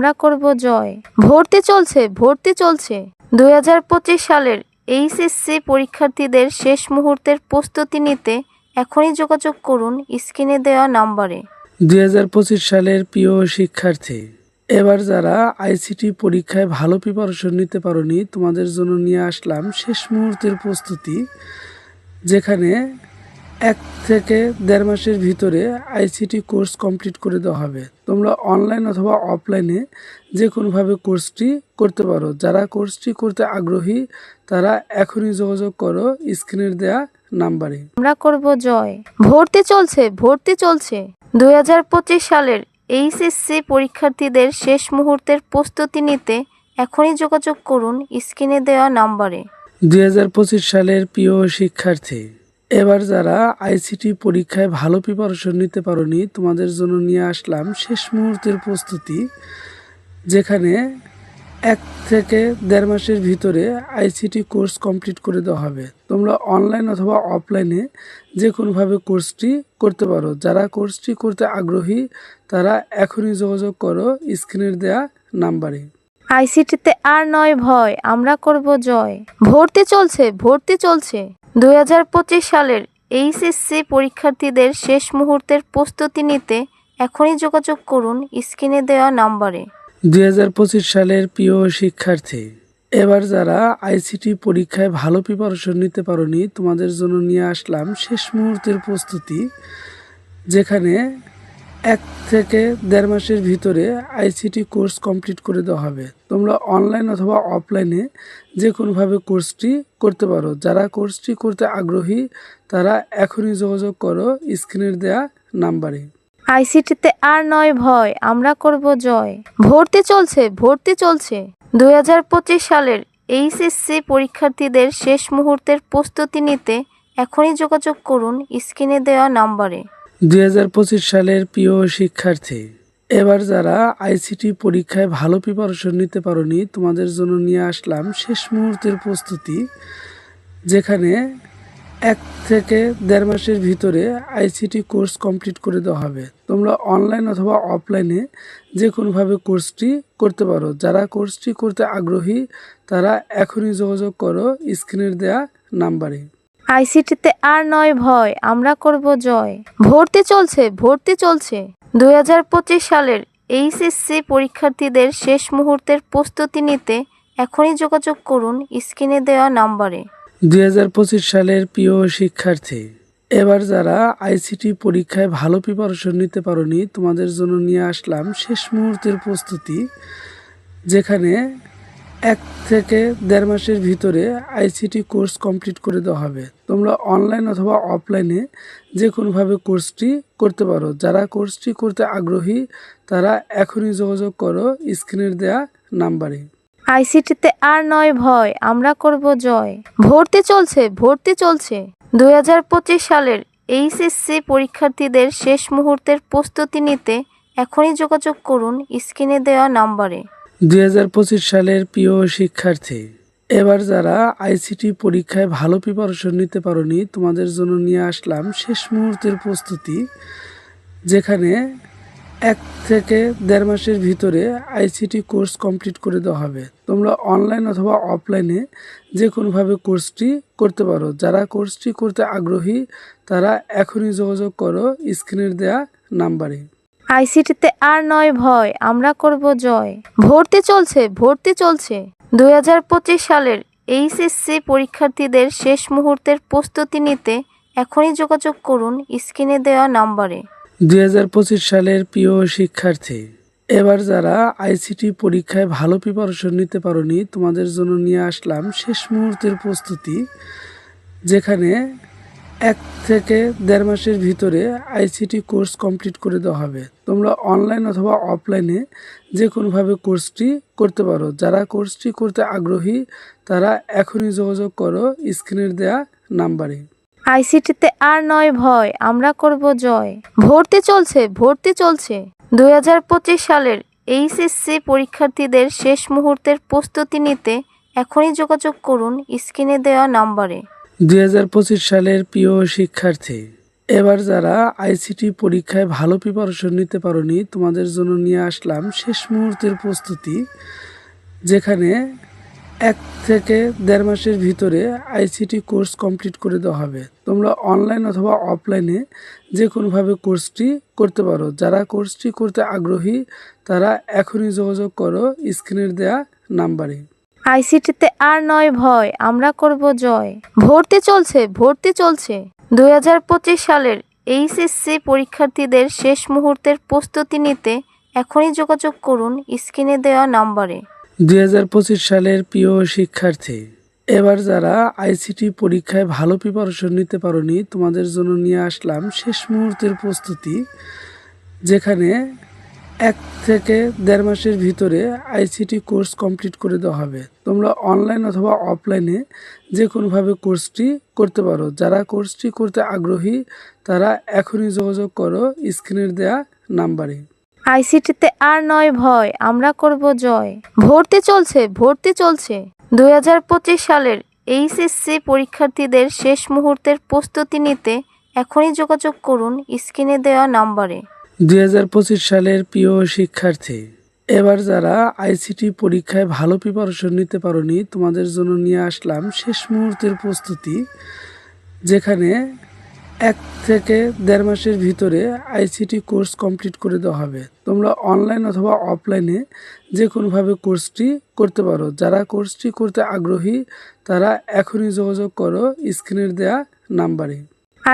আমরা করব জয়। ভর্তি চলছে ভর্তি চলছে। দুই হাজার পঁচিশ সালের এইচএসসি পরীক্ষার্থীদের শেষ মুহূর্তের প্রস্তুতি নিতে এখনই যোগাযোগ করুন স্ক্রিনে দেওয়া নাম্বারে। দুই সালের প্রিয় শিক্ষার্থী, এবার যারা আইসিটি পরীক্ষায় ভালো প্রিপারেশন নিতে পারোনি, তোমাদের জন্য নিয়ে আসলাম শেষ মুহূর্তের প্রস্তুতি, যেখানে এক থেকে দেড় মাসের ভিতরে আইসিটি কোর্স কমপ্লিট করে দেওয়া হবে। তোমরা অনলাইন অথবা অফলাইনে যে কোনোভাবে কোর্সটি করতে পারো। যারা কোর্সটি করতে আগ্রহী তারা এখনই যোগাযোগ করো স্ক্রিনের দেয়া নাম্বারে। আমরা করব জয়। ভর্তি চলছে ভর্তি চলছে। দুই হাজার পঁচিশ সালের এইচএসসি পরীক্ষার্থীদের শেষ মুহূর্তের প্রস্তুতি নিতে এখনই যোগাযোগ করুন স্ক্রিনে দেওয়া নাম্বারে। দুই হাজার পঁচিশ সালের প্রিয় শিক্ষার্থী। এবার যারা আইসিটি পরীক্ষায় ভালো প্রিপারেশন নিতে পারোনি, তোমাদের জন্য নিয়ে আসলাম শেষ মুহূর্তের প্রস্তুতি, যেখানে এক থেকে দেড় মাসের ভিতরে আইসিটি কোর্স কমপ্লিট করে দেওয়া হবে। তোমরা অনলাইন অথবা অফলাইনে যে কোনোভাবে কোর্সটি করতে পারো। যারা কোর্সটি করতে আগ্রহী, তারা এখনই যোগাযোগ করো স্ক্রিনের দেয়া নাম্বারে। আইসিটিতে আর নয় ভয়, আমরা করব জয়। ভর্তি চলছে ভর্তি চলছে। দু হাজার পঁচিশ সালের এইচএসসি পরীক্ষার্থীদের শেষ মুহূর্তের প্রস্তুতি নিতে এখনই যোগাযোগ করুন স্ক্রিনে দেওয়া নাম্বারে। দুই সালের প্রিয় শিক্ষার্থী, এবার যারা আইসিটি পরীক্ষায় ভালো প্রিপারেশন নিতে পারোনি তোমাদের জন্য নিয়ে আসলাম শেষ মুহূর্তের প্রস্তুতি, যেখানে এক থেকে দেড় মাসের ভিতরে আইসিটি কোর্স কমপ্লিট করে দেওয়া হবে। তোমরা অনলাইন অথবা অফলাইনে যে কোনোভাবে কোর্সটি করতে পারো। যারা কোর্সটি করতে আগ্রহী, তারা এখনই যোগাযোগ করো স্ক্রিনের দেয়া নাম্বারে। আইসিটিতে আর নয় ভয়, আমরা করব জয়। ভর্তি চলছে ভর্তি চলছে। দু হাজার পঁচিশ সালের এইচএসসি পরীক্ষার্থীদের শেষ মুহূর্তের প্রস্তুতি নিতে এখনই যোগাযোগ করুন স্ক্রিনে দেওয়া নাম্বারে। দুই হাজার পঁচিশ সালের প্রিয় শিক্ষার্থী। এবার যারা আইসিটি পরীক্ষায় ভালো প্রিপারেশন নিতে পারোনি, তোমাদের জন্য নিয়ে আসলাম শেষ মুহূর্তের প্রস্তুতি, যেখানে এক থেকে দেড় মাসের ভিতরে আইসিটি কোর্স কমপ্লিট করে দেওয়া হবে। তোমরা অনলাইন অথবা অফলাইনে যে কোনোভাবে কোর্সটি করতে পারো। যারা কোর্সটি করতে আগ্রহী, তারা এখনই যোগাযোগ করো স্ক্রিনের দেয়া নাম্বারে। আইসিটিতে আর নয় ভয়, আমরা করব জয়। ভর্তি চলছে ভর্তি চলছে। দুই হাজার পঁচিশ সালের এইচএসসি পরীক্ষার্থীদের শেষ মুহূর্তের প্রস্তুতি নিতে এখনই যোগাযোগ করুন স্ক্রিনে দেওয়া নাম্বারে। দুই সালের প্রিয় শিক্ষার্থী, এবার যারা আইসিটি পরীক্ষায় ভালো প্রিপারেশন নিতে পারোনি, তোমাদের জন্য নিয়ে আসলাম শেষ মুহূর্তের প্রস্তুতি, যেখানে এক থেকে দেড় মাসের ভিতরে আইসিটি কোর্স কমপ্লিট করে দেওয়া হবে। তোমরা অনলাইন অথবা অফলাইনে যে কোনোভাবে কোর্সটি করতে পারো। যারা কোর্সটি করতে আগ্রহী, তারা এখনই যোগাযোগ করো স্ক্রিনের দেয়া নাম্বারে। আইসিটিতে আর নয় ভয়, আমরা করব জয়। ভর্তি চলছে ভর্তি চলছে। দু হাজার পঁচিশ সালের এইচএসসি পরীক্ষার্থীদের শেষ মুহূর্তের প্রস্তুতি নিতে এখনই যোগাযোগ করুন স্ক্রিনে দেওয়া নাম্বারে। দুই হাজার পঁচিশ সালের প্রিয় শিক্ষার্থী। এবার যারা আইসিটি পরীক্ষায় ভালো প্রিপারেশন নিতে পারোনি, তোমাদের জন্য নিয়ে আসলাম শেষ মুহূর্তের প্রস্তুতি, যেখানে এক থেকে দেড় মাসের ভিতরে আইসিটি কোর্স কমপ্লিট করে দেওয়া হবে। তোমরা অনলাইন অথবা অফলাইনে যে কোনোভাবে কোর্সটি করতে পারো। যারা কোর্সটি করতে আগ্রহী, তারা এখনই যোগাযোগ করো স্ক্রিনের দেয়া নাম্বারে। আইসিটিতে আর নয় ভয়, আমরা করব জয়। ভর্তি চলছে ভর্তি চলছে। দুই হাজার পঁচিশ সালের এইচএসসি পরীক্ষার্থীদের শেষ মুহূর্তের প্রস্তুতি নিতে এখনই যোগাযোগ করুন স্ক্রিনে দেওয়া নাম্বারে। দুই সালের প্রিয় শিক্ষার্থী, এবার যারা আইসিটি পরীক্ষায় ভালো প্রিপারেশন নিতে পারোনি, তোমাদের জন্য নিয়ে আসলাম শেষ মুহূর্তের প্রস্তুতি, যেখানে এক থেকে দেড় মাসের ভিতরে আইসিটি কোর্স কমপ্লিট করে দেওয়া হবে। তোমরা অনলাইন অথবা অফলাইনে যে কোনোভাবে কোর্সটি করতে পারো। যারা কোর্সটি করতে আগ্রহী, তারা এখনই যোগাযোগ করো স্ক্রিনের দেয়া নাম্বারে। আইসিটিতে আর নয় ভয়, আমরা করব জয়। ভর্তি চলছে ভর্তি চলছে। দু হাজার পঁচিশ সালের এইচএসসি পরীক্ষার্থীদের শেষ মুহূর্তের প্রস্তুতি নিতে এখনই যোগাযোগ করুন স্ক্রিনে দেওয়া নাম্বারে। দুই হাজার পঁচিশ সালের প্রিয় শিক্ষার্থী। এবার যারা আইসিটি পরীক্ষায় ভালো প্রিপারেশন নিতে পারোনি, তোমাদের জন্য নিয়ে আসলাম শেষ মুহূর্তের প্রস্তুতি, যেখানে এক থেকে দেড় মাসের ভিতরে আইসিটি কোর্স কমপ্লিট করে দেওয়া হবে। তোমরা অনলাইন অথবা অফলাইনে যে কোনোভাবে কোর্সটি করতে পারো। যারা কোর্সটি করতে আগ্রহী, তারা এখনই যোগাযোগ করো স্ক্রিনের দেয়া নাম্বারে। আইসিটিতে আর নয় ভয়, আমরা করব জয়। ভর্তি চলছে ভর্তি চলছে। দুই হাজার পঁচিশ সালের এইচএসসি পরীক্ষার্থীদের শেষ মুহূর্তের প্রস্তুতি নিতে এখনই যোগাযোগ করুন স্ক্রিনে দেওয়া নাম্বারে। দুই সালের প্রিয় শিক্ষার্থী, এবার যারা আইসিটি পরীক্ষায় ভালো প্রিপারেশন নিতে পারোনি, তোমাদের জন্য নিয়ে আসলাম শেষ মুহূর্তের প্রস্তুতি, যেখানে এক থেকে দেড় মাসের ভিতরে আইসিটি কোর্স কমপ্লিট করে দেওয়া হবে। তোমরা অনলাইন অথবা অফলাইনে যে কোনোভাবে কোর্সটি করতে পারো। যারা কোর্সটি করতে আগ্রহী, তারা এখনই যোগাযোগ করো স্ক্রিনের দেয়া নাম্বারে। আইসিটিতে আর নয় ভয়, আমরা করব জয়। ভর্তি চলছে ভর্তি চলছে। দু হাজার পঁচিশ সালের এইচএসসি পরীক্ষার্থীদের শেষ মুহূর্তের প্রস্তুতি নিতে এখনই যোগাযোগ করুন স্ক্রিনে দেওয়া নাম্বারে। দুই হাজার পঁচিশ সালের প্রিয় শিক্ষার্থী। এবার যারা আইসিটি পরীক্ষায় ভালো প্রিপারেশন নিতে পারোনি, তোমাদের জন্য নিয়ে আসলাম শেষ মুহূর্তের প্রস্তুতি, যেখানে এক থেকে দেড় মাসের ভিতরে আইসিটি কোর্স কমপ্লিট করে দেওয়া হবে। তোমরা অনলাইন অথবা অফলাইনে যে কোনোভাবে কোর্সটি করতে পারো। যারা কোর্সটি করতে আগ্রহী, তারা এখনই যোগাযোগ করো স্ক্রিনের দেয়া নাম্বারে।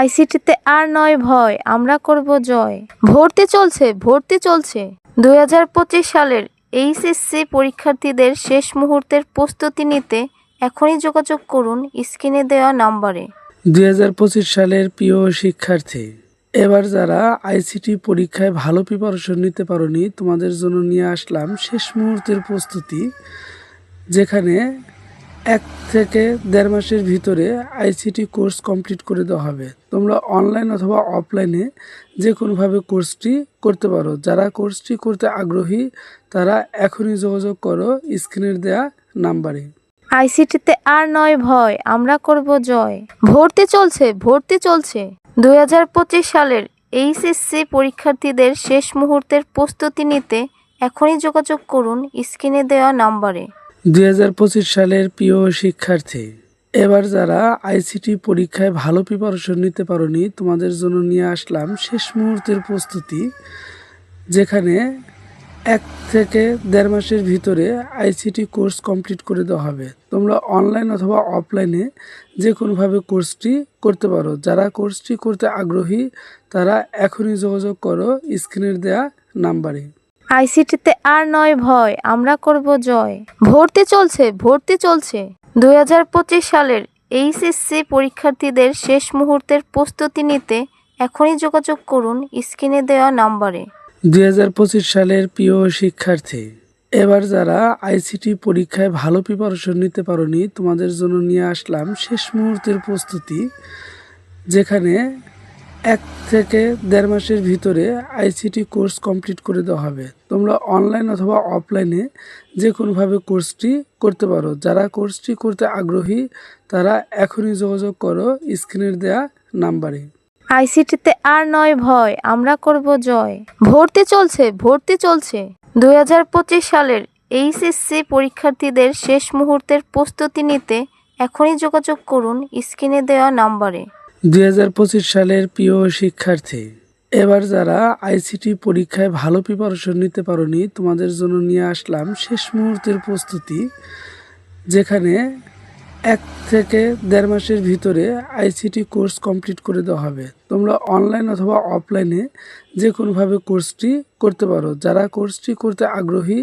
আইসিটিতে আর নয় ভয়, আমরা করব জয়। ভর্তি চলছে ভর্তি চলছে। দুই হাজার পঁচিশ সালের এইচএসসি পরীক্ষার্থীদের শেষ মুহূর্তের প্রস্তুতি নিতে এখনই যোগাযোগ করুন স্ক্রিনে দেওয়া নাম্বারে। দুই সালের প্রিয় শিক্ষার্থী, এবার যারা আইসিটি পরীক্ষায় ভালো প্রিপারেশন নিতে পারোনি, তোমাদের জন্য নিয়ে আসলাম শেষ মুহূর্তের প্রস্তুতি, যেখানে এক থেকে দেড় মাসের ভিতরে আইসিটি কোর্স কমপ্লিট করে দেওয়া হবে। তোমরা অনলাইন অথবা অফলাইনে যে কোনোভাবে কোর্সটি করতে পারো। যারা কোর্সটি করতে আগ্রহী, তারা এখনই যোগাযোগ করো স্ক্রিনের দেয়া নাম্বারে। আইসিটিতে আর নয় ভয়, আমরা করব জয়। ভর্তি চলছে ভর্তি চলছে। দু হাজার পঁচিশ সালের এইচএসসি পরীক্ষার্থীদের শেষ মুহূর্তের প্রস্তুতি নিতে এখনই যোগাযোগ করুন স্ক্রিনে দেওয়া নাম্বারে। দুই হাজার পঁচিশ সালের প্রিয় শিক্ষার্থী। এবার যারা আইসিটি পরীক্ষায় ভালো প্রিপারেশন নিতে পারোনি, তোমাদের জন্য নিয়ে আসলাম শেষ মুহূর্তের প্রস্তুতি, যেখানে এক থেকে দেড় মাসের ভিতরে আইসিটি কোর্স কমপ্লিট করে দেওয়া হবে। তোমরা অনলাইন অথবা অফলাইনে যে কোনোভাবে কোর্সটি করতে পারো। যারা কোর্সটি করতে আগ্রহী, তারা এখনই যোগাযোগ করো স্ক্রিনের দেয়া নাম্বারে। আইসিটিতে আর নয় ভয়, আমরা করব জয়। ভর্তি চলছে ভর্তি চলছে। দুই হাজার পঁচিশ সালের এইচএসসি পরীক্ষার্থীদের শেষ মুহূর্তের প্রস্তুতি নিতে এখনই যোগাযোগ করুন স্ক্রিনে দেওয়া নাম্বারে। দু হাজার পঁচিশ সালের প্রিয় শিক্ষার্থী, এবার যারা আইসিটি পরীক্ষায় ভালো প্রিপারেশন নিতে পারোনি, তোমাদের জন্য নিয়ে আসলাম শেষ মুহূর্তের প্রস্তুতি, যেখানে এক থেকে দেড় মাসের ভিতরে আইসিটি কোর্স কমপ্লিট করে দেওয়া হবে। তোমরা অনলাইন অথবা অফলাইনে যে কোনোভাবে কোর্সটি করতে পারো। যারা কোর্সটি করতে আগ্রহী, তারা এখনই যোগাযোগ করো স্ক্রিনের দেয়া নাম্বারে। আইসিটিতে আর নয় ভয়, আমরা করব জয়। ভর্তি চলছে ভর্তি চলছে। দু হাজার পঁচিশ সালের এইচএসসি পরীক্ষার্থীদের শেষ মুহূর্তের প্রস্তুতি নিতে এখনই যোগাযোগ করুন স্ক্রিনে দেওয়া নাম্বারে। দুই হাজার পঁচিশ সালের প্রিয় শিক্ষার্থী। এবার যারা আইসিটি পরীক্ষায় ভালো প্রিপারেশন নিতে পারোনি, তোমাদের জন্য নিয়ে আসলাম শেষ মুহূর্তের প্রস্তুতি, যেখানে এক থেকে দেড় মাসের ভিতরে আইসিটি কোর্স কমপ্লিট করে দেওয়া হবে। তোমরা অনলাইন অথবা অফলাইনে যে কোনোভাবে কোর্সটি করতে পারো। যারা কোর্সটি করতে আগ্রহী,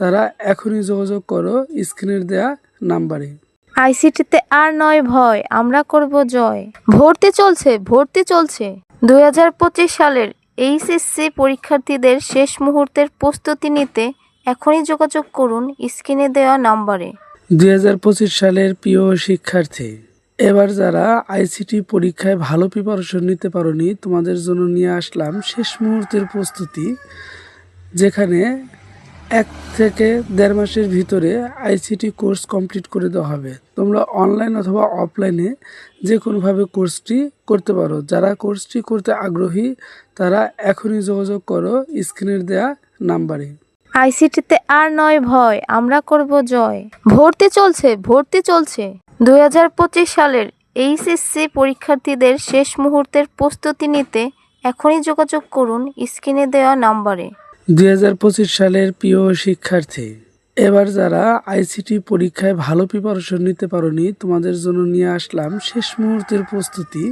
তারা এখনই যোগাযোগ করো স্ক্রিনের দেয়া নাম্বারে। আইসিটিতে আর নয় ভয়, আমরা করব জয়। ভর্তি চলছে ভর্তি চলছে। দুই হাজার পঁচিশ সালের এইচএসসি পরীক্ষার্থীদের শেষ মুহূর্তের প্রস্তুতি নিতে এখনই যোগাযোগ করুন স্ক্রিনে দেওয়া নাম্বারে। দুই সালের প্রিয় শিক্ষার্থী, এবার যারা আইসিটি পরীক্ষায় ভালো প্রিপারেশন নিতে পারোনি, তোমাদের জন্য নিয়ে আসলাম শেষ মুহূর্তের প্রস্তুতি, যেখানে এক থেকে দেড় মাসের ভিতরে আইসিটি কোর্স কমপ্লিট করে দেওয়া হবে। তোমরা অনলাইন অথবা অফলাইনে যে কোনোভাবে কোর্সটি করতে পারো। যারা কোর্সটি করতে আগ্রহী, তারা এখনই যোগাযোগ করো স্ক্রিনের দেয়া নাম্বারে। আইসিটিতে আর নয় ভয়, আমরা করব জয়। ভর্তি চলছে ভর্তি চলছে। দু হাজার পঁচিশ সালের এইচএসসি পরীক্ষার্থীদের শেষ মুহূর্তের প্রস্তুতি নিতে এখনই যোগাযোগ করুন স্ক্রিনে দেওয়া নাম্বারে। দুই হাজার পঁচিশ সালের প্রিয় শিক্ষার্থী। এবার যারা আইসিটি পরীক্ষায় ভালো প্রিপারেশন নিতে পারোনি, তোমাদের জন্য নিয়ে আসলাম শেষ মুহূর্তের প্রস্তুতি,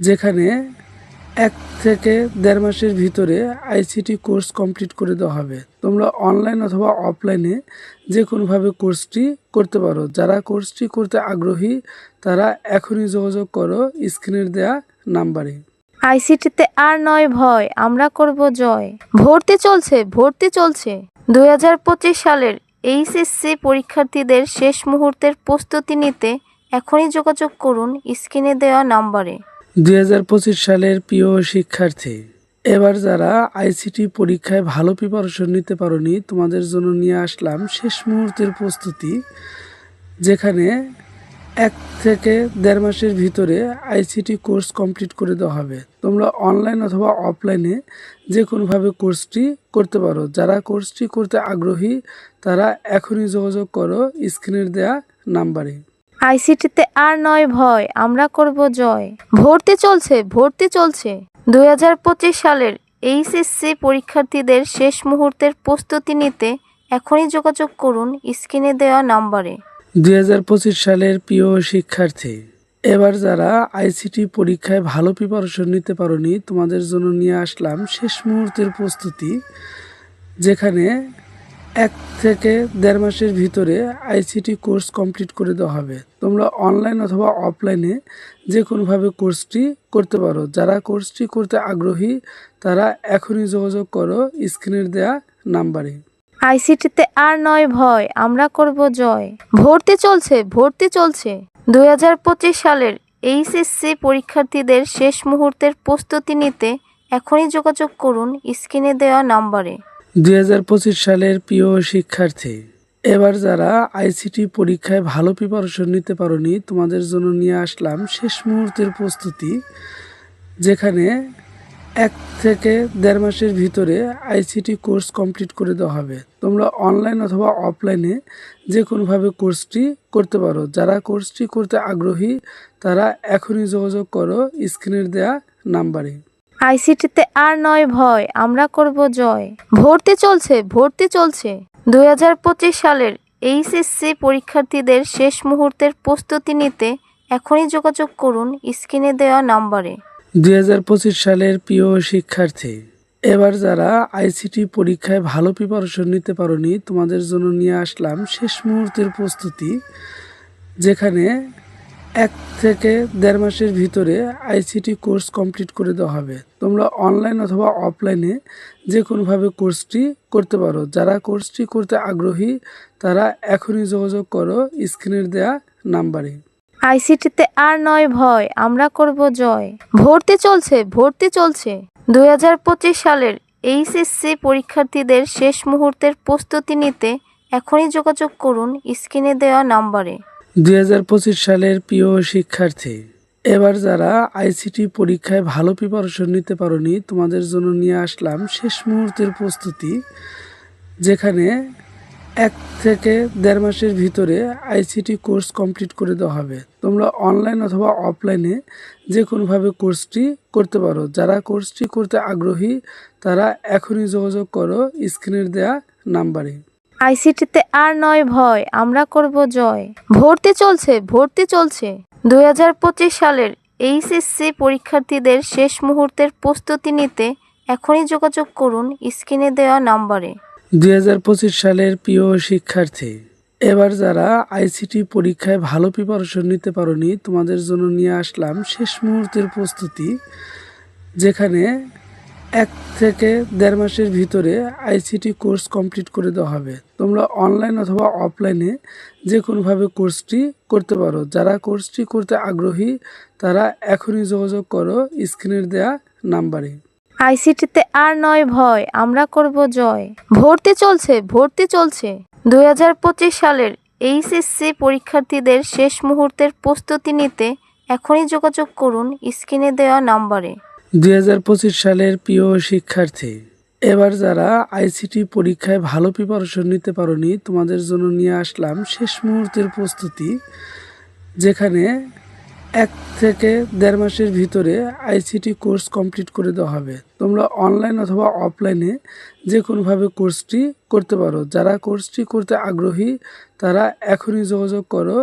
যেখানে এক থেকে দেড় মাসের ভিতরে আইসিটি কোর্স কমপ্লিট করে দেওয়া হবে। তোমরা অনলাইন অথবা অফলাইনে যে কোনোভাবে কোর্সটি করতে পারো। যারা কোর্সটি করতে আগ্রহী, তারা এখনই যোগাযোগ করো স্ক্রিনের দেয়া নাম্বারে। আইসিটিতে আর নয় ভয়, আমরা করব জয়। ভর্তি চলছে ভর্তি চলছে। দুই হাজার পঁচিশ সালের এইচএসসি পরীক্ষার্থীদের শেষ মুহূর্তের প্রস্তুতি নিতে এখনই যোগাযোগ করুন স্ক্রিনে দেওয়া নাম্বারে। দুই সালের প্রিয় শিক্ষার্থী, এবার যারা আইসিটি পরীক্ষায় ভালো প্রিপারেশন নিতে পারোনি, তোমাদের জন্য নিয়ে আসলাম শেষ মুহূর্তের প্রস্তুতি, যেখানে এক থেকে দেড় মাসের ভিতরে আইসিটি কোর্স কমপ্লিট করে দেওয়া হবে। তোমরা অনলাইন অথবা অফলাইনে যে কোনোভাবে কোর্সটি করতে পারো। যারা কোর্সটি করতে আগ্রহী, তারা এখনই যোগাযোগ করো স্ক্রিনের দেয়া নাম্বারে। আইসিটিতে আর নয় ভয়, আমরা করব জয়। ভর্তি চলছে ভর্তি চলছে। দু হাজার পঁচিশ সালের এইচএসসি পরীক্ষার্থীদের শেষ মুহূর্তের প্রস্তুতি নিতে এখনই যোগাযোগ করুন স্ক্রিনে দেওয়া নাম্বারে। দুই হাজার পঁচিশ সালের প্রিয় শিক্ষার্থী। এবার যারা আইসিটি পরীক্ষায় ভালো প্রিপারেশন নিতে পারোনি, তোমাদের জন্য নিয়ে আসলাম শেষ মুহূর্তের প্রস্তুতি, যেখানে এক থেকে দেড় মাসের ভিতরে আইসিটি কোর্স কমপ্লিট করে দেওয়া হবে। তোমরা অনলাইন অথবা অফলাইনে যে কোনোভাবে কোর্সটি করতে পারো। যারা কোর্সটি করতে আগ্রহী, তারা এখনই যোগাযোগ করো স্ক্রিনের দেয়া নাম্বারে। আইসিটিতে আর নয় ভয়, আমরা করব জয়। ভর্তি চলছে ভর্তি চলছে। দুই হাজার পঁচিশ সালের এইচএসসি পরীক্ষার্থীদের শেষ মুহূর্তের প্রস্তুতি নিতে এখনই যোগাযোগ করুন স্ক্রিনে দেওয়া নাম্বারে। দুই সালের প্রিয় শিক্ষার্থী, এবার যারা আইসিটি পরীক্ষায় ভালো প্রিপারেশন নিতে পারোনি, তোমাদের জন্য নিয়ে আসলাম শেষ মুহূর্তের প্রস্তুতি, যেখানে এক থেকে দেড় মাসের ভিতরে আইসিটি কোর্স কমপ্লিট করে দেওয়া হবে। তোমরা অনলাইন অথবা অফলাইনে যে কোনোভাবে কোর্সটি করতে পারো। যারা কোর্সটি করতে আগ্রহী, তারা এখনই যোগাযোগ করো স্ক্রিনের দেয়া নাম্বারে। আইসিটিতে আর নয় ভয়, আমরা করব জয়। ভর্তি চলছে ভর্তি চলছে। দু হাজার পঁচিশ সালের এইচএসসি পরীক্ষার্থীদের শেষ মুহূর্তের প্রস্তুতি নিতে এখনই যোগাযোগ করুন স্ক্রিনে দেওয়া নাম্বারে। দুই হাজার পঁচিশ সালের প্রিয় শিক্ষার্থী। এবার যারা আইসিটি পরীক্ষায় ভালো প্রিপারেশন নিতে পারোনি, তোমাদের জন্য নিয়ে আসলাম শেষ মুহূর্তের প্রস্তুতি, যেখানে এক থেকে দেড় মাসের ভিতরে আইসিটি কোর্স কমপ্লিট করে দেওয়া হবে। তোমরা অনলাইন অথবা অফলাইনে যে কোনোভাবে কোর্সটি করতে পারো। যারা কোর্সটি করতে আগ্রহী, তারা এখনই যোগাযোগ করো স্ক্রিনের দেয়া নাম্বারে। আইসিটিতে আর নয় ভয়, আমরা করব জয়। ভর্তি চলছে ভর্তি চলছে। দুই হাজার পঁচিশ সালের এইচএসসি পরীক্ষার্থীদের শেষ মুহূর্তের প্রস্তুতি নিতে এখনই যোগাযোগ করুন স্ক্রিনে দেওয়া নাম্বারে। দুই সালের প্রিয় শিক্ষার্থী, এবার যারা আইসিটি পরীক্ষায় ভালো প্রিপারেশন নিতে পারোনি, তোমাদের জন্য নিয়ে আসলাম শেষ মুহূর্তের প্রস্তুতি, যেখানে এক থেকে দেড় মাসের ভিতরে আইসিটি কোর্স কমপ্লিট করে দেওয়া হবে। তোমরা অনলাইন অথবা অফলাইনে যে কোনোভাবে কোর্সটি করতে পারো। যারা কোর্সটি করতে আগ্রহী, তারা এখনই যোগাযোগ করো স্ক্রিনের দেয়া নাম্বারে। আইসিটিতে আর নয় ভয়, আমরা করব জয়। ভর্তি চলছে ভর্তি চলছে। দু হাজার পঁচিশ সালের এইচএসসি পরীক্ষার্থীদের শেষ মুহূর্তের প্রস্তুতি নিতে এখনই যোগাযোগ করুন স্ক্রিনে দেওয়া নাম্বারে। দুই হাজার পঁচিশ সালের প্রিয় শিক্ষার্থী। এবার যারা আইসিটি পরীক্ষায় ভালো প্রিপারেশন নিতে পারোনি, তোমাদের জন্য নিয়ে আসলাম শেষ মুহূর্তের প্রস্তুতি, যেখানে এক থেকে দেড় মাসের ভিতরে আইসিটি কোর্স কমপ্লিট করে দেওয়া হবে। তোমরা অনলাইন অথবা অফলাইনে যে কোনোভাবে কোর্সটি করতে পারো। যারা কোর্সটি করতে আগ্রহী, তারা এখনই যোগাযোগ করো স্ক্রিনের দেয়া নাম্বারে। আইসিটিতে আর নয় ভয়, আমরা করব জয়। ভর্তি চলছে ভর্তি চলছে। দুই হাজার পঁচিশ সালের এইচএসসি পরীক্ষার্থীদের শেষ মুহূর্তের প্রস্তুতি নিতে এখনই যোগাযোগ করুন স্ক্রিনে দেওয়া নাম্বারে। দুই সালের প্রিয় শিক্ষার্থী, এবার যারা আইসিটি পরীক্ষায় ভালো প্রিপারেশন নিতে পারোনি, তোমাদের জন্য নিয়ে আসলাম শেষ মুহূর্তের প্রস্তুতি, যেখানে এক থেকে দেড় মাসের ভিতরে আইসিটি কোর্স কমপ্লিট করে দেওয়া হবে। তোমরা অনলাইন অথবা অফলাইনে যে কোনোভাবে কোর্সটি করতে পারো। যারা কোর্সটি করতে আগ্রহী, তারা এখনই যোগাযোগ করো।